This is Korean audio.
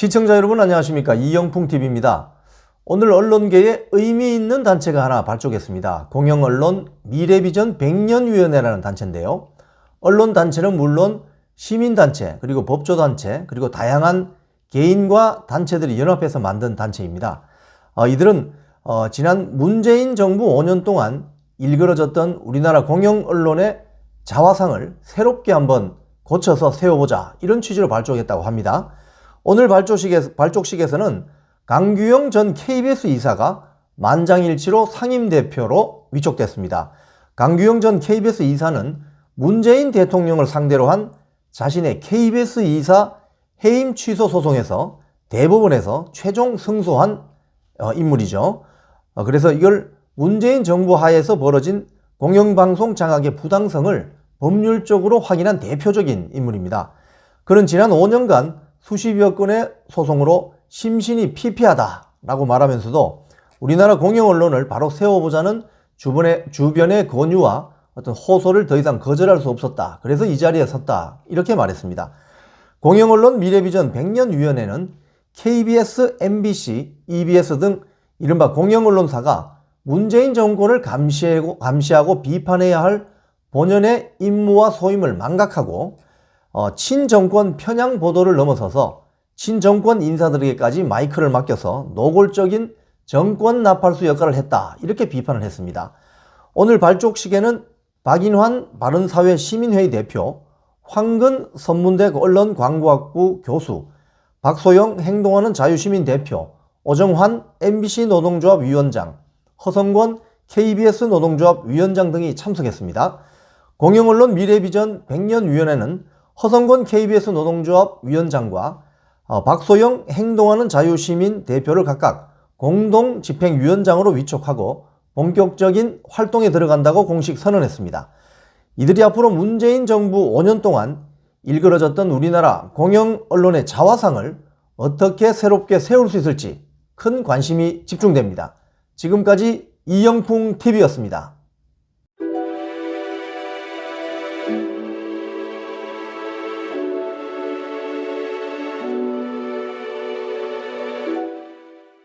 시청자 여러분 안녕하십니까 이영풍TV입니다. 오늘 언론계에 의미 있는 단체가 하나 발족했습니다. 공영언론 미래비전 100년위원회라는 단체인데요. 언론단체는 물론 시민단체 그리고 법조단체 그리고 다양한 개인과 단체들이 연합해서 만든 단체입니다. 어, 이들은 어, 지난 문재인 정부 5년 동안 일그러졌던 우리나라 공영언론의 자화상을 새롭게 한번 고쳐서 세워보자 이런 취지로 발족했다고 합니다. 오늘 발족식에서, 발족식에서 는 강규영 전 KBS 이사가 만장일치로 상임대표로 위촉됐습니다. 강규영 전 KBS 이사는 문재인 대통령을 상대로 한 자신의 KBS 이사 해임 취소 소송에서 대법원에서 최종 승소한 어, 인물이죠. 어, 그래서 이걸 문재인 정부 하에서 벌어진 공영방송 장악의 부당성을 법률적으로 확인한 대표적인 인물입니다. 그는 지난 5년간 수십여 건의 소송으로 심신이 피폐하다라고 말하면서도 우리나라 공영 언론을 바로 세워보자는 주변의, 주변의 권유와 어떤 호소를 더 이상 거절할 수 없었다. 그래서 이 자리에 섰다. 이렇게 말했습니다. 공영 언론 미래비전 100년 위원회는 KBS, MBC, EBS 등 이른바 공영 언론사가 문재인 정권을 감시하고, 감시하고 비판해야 할 본연의 임무와 소임을 망각하고 어, 친정권 편향 보도를 넘어서서 친정권 인사들에게까지 마이크를 맡겨서 노골적인 정권 나팔수 역할을 했다. 이렇게 비판을 했습니다. 오늘 발족식에는 박인환 바른사회 시민회의 대표, 황근 선문대 언론광고학부 교수, 박소영 행동하는 자유시민 대표, 오정환 MBC 노동조합 위원장, 허성권 KBS 노동조합 위원장 등이 참석했습니다. 공영언론 미래비전 100년 위원회는 허성권 KBS 노동조합 위원장과 어, 박소영 행동하는 자유시민 대표를 각각 공동 집행위원장으로 위촉하고 본격적인 활동에 들어간다고 공식 선언했습니다. 이들이 앞으로 문재인 정부 5년 동안 일그러졌던 우리나라 공영 언론의 자화상을 어떻게 새롭게 세울 수 있을지 큰 관심이 집중됩니다. 지금까지 이영풍 TV였습니다.